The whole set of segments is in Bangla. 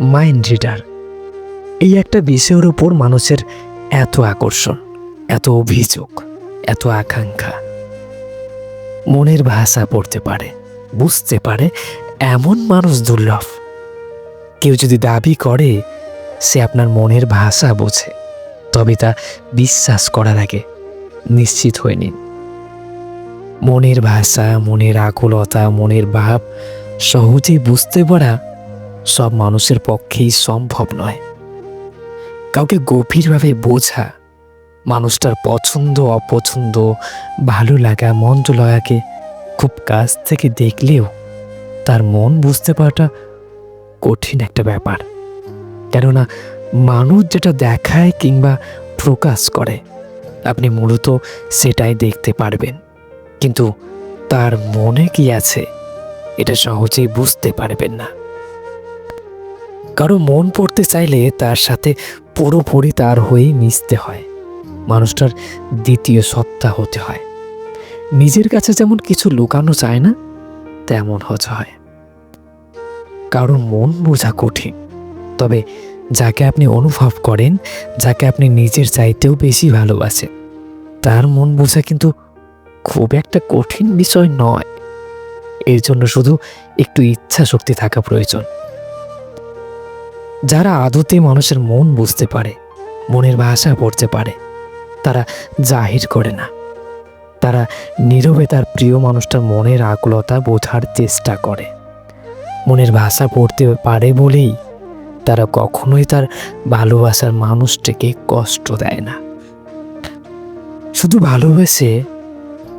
Mind reader. এই একটা বিষয়ের উপর মানুষের এত আকর্ষণ, এত অভিযোগ, এত আকাঙ্ক্ষা। মনের ভাষা পড়তে পারে, বুঝতে পারে, এমন মানুষ দুর্লভ। কেউ যদি দাবি করে, সে আপনার মনের ভাষা বোঝে, তবে তা বিশ্বাস করার আগে নিশ্চিত হয়ে নিন। মনের ভাষা, মনের আকুলতা, মনের ভাব সহজেই বুঝতে পারা সব মানুষের পক্ষেই সম্ভব নয়। কাউকে গভীরভাবে বোঝা, মানুষটার পছন্দ, অপছন্দ, ভালো লাগা, মন্দ লয়াকে খুব কাছ থেকে দেখলেও তার মন বুঝতে পারাটা কঠিন একটা ব্যাপার। কেননা মানুষ যেটা দেখায় কিংবা প্রকাশ করে, আপনি মূলত সেটাই দেখতে পারবেন। কিন্তু তার মনে কি আছে, এটা সহজেই বুঝতে পারবেন না। কারও মন পড়তে চাইলে তার সাথে পুরোপুরি তার হয়েই মিশতে হয়। মানুষটার দ্বিতীয় সত্তা হতে হয়। নিজের কাছে যেমন কিছু লুকানো চায় না, তেমন হতে হয়। কারও মন বোঝা কঠিন, তবে যাকে আপনি অনুভব করেন, যাকে আপনি নিজের চাইতেও বেশি ভালোবাসেন, তার মন বোঝা কিন্তু খুব একটা কঠিন বিষয় নয়। এর জন্য শুধু একটু ইচ্ছা শক্তি থাকা প্রয়োজন। যারা আদতে মানুষের মন বুঝতে পারে, মনের ভাষা পড়তে পারে, তারা জাহির করে না। তারা নীরবে তার প্রিয় মানুষটার মনের আকুলতা বোঝার চেষ্টা করে। মনের ভাষা পড়তে পারে বলেই তারা কখনোই তার ভালোবাসার মানুষটিকে কষ্ট দেয় না। শুধু ভালোবেসে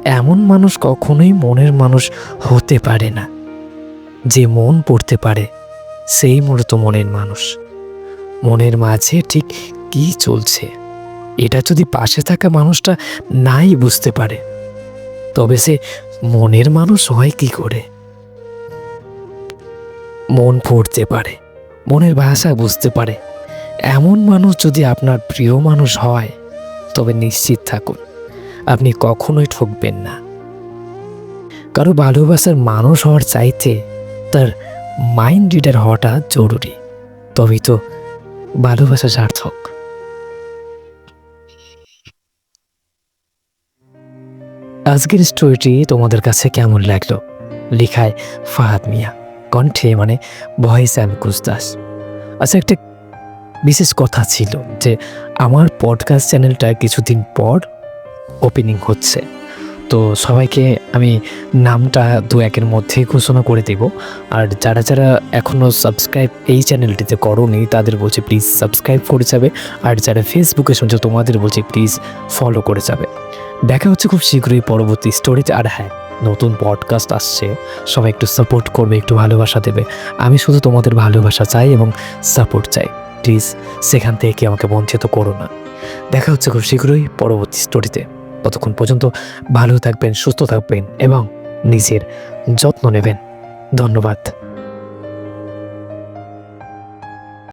এমন মানুষ কখনোই মনের মানুষ হতে পারে না, যে মন পড়তে পারে। সেই মূলত মনের মানুষ। মনের মাঝে ঠিক কি চলছে, এটা যদি পাশে থাকা মানুষটা নাই বুঝতে পারে, তবে সে মনের মানুষ হয় কি করে? মন পড়তে পারে, মনের ভাষা বুঝতে পারে। এমন মানুষ যদি আপনার প্রিয় মানুষ হয়, তবে নিশ্চিত থাকুন, আপনি কখনোই ঠকবেন না। কারও ভালোবাসার মানুষ হওয়ার চাইতে তার মাইন্ড রিডার হওয়াটা জরুরি। তবেই তো ভালোবাসা সার্থক। আজকের স্টোরিটি তোমাদের কাছে কেমন লাগল? লেখায় ফাহাদ মিয়া, কণ্ঠে মানে ভয়েস অ্যান্ড কুস্তাস আচ্ছা একটা বিশেষ কথা ছিল যে, আমার পডকাস্ট চ্যানেলটা কিছুদিন পর ওপেনিং হচ্ছে। তো সবাইকে আমি নামটা দু একের মধ্যেই ঘোষণা করে দেব। আর যারা যারা এখনও সাবস্ক্রাইব এই চ্যানেলটিতে করনি, তাদের বলছি প্লিজ সাবস্ক্রাইব করে যাবে। আর যারা ফেসবুকে শুনছো, তোমাদের বলছি প্লিজ ফলো করে যাবে। দেখা হচ্ছে খুব শীঘ্রই পরবর্তী স্টোরিতে আর হ্যাঁ নতুন পডকাস্ট আসছে। সবাই একটু সাপোর্ট করবে, একটু ভালোবাসা দেবে। আমি শুধু তোমাদের ভালোবাসা চাই এবং সাপোর্ট চাই। প্লিজ সেখান থেকে আমাকে বঞ্চিত করো না। দেখা হচ্ছে খুব শীঘ্রই পরবর্তী স্টোরিতে ততক্ষণ পর্যন্ত ভালো থাকবেন সুস্থ থাকবেন এবং নিজের যত্ন নেবেন। ধন্যবাদ।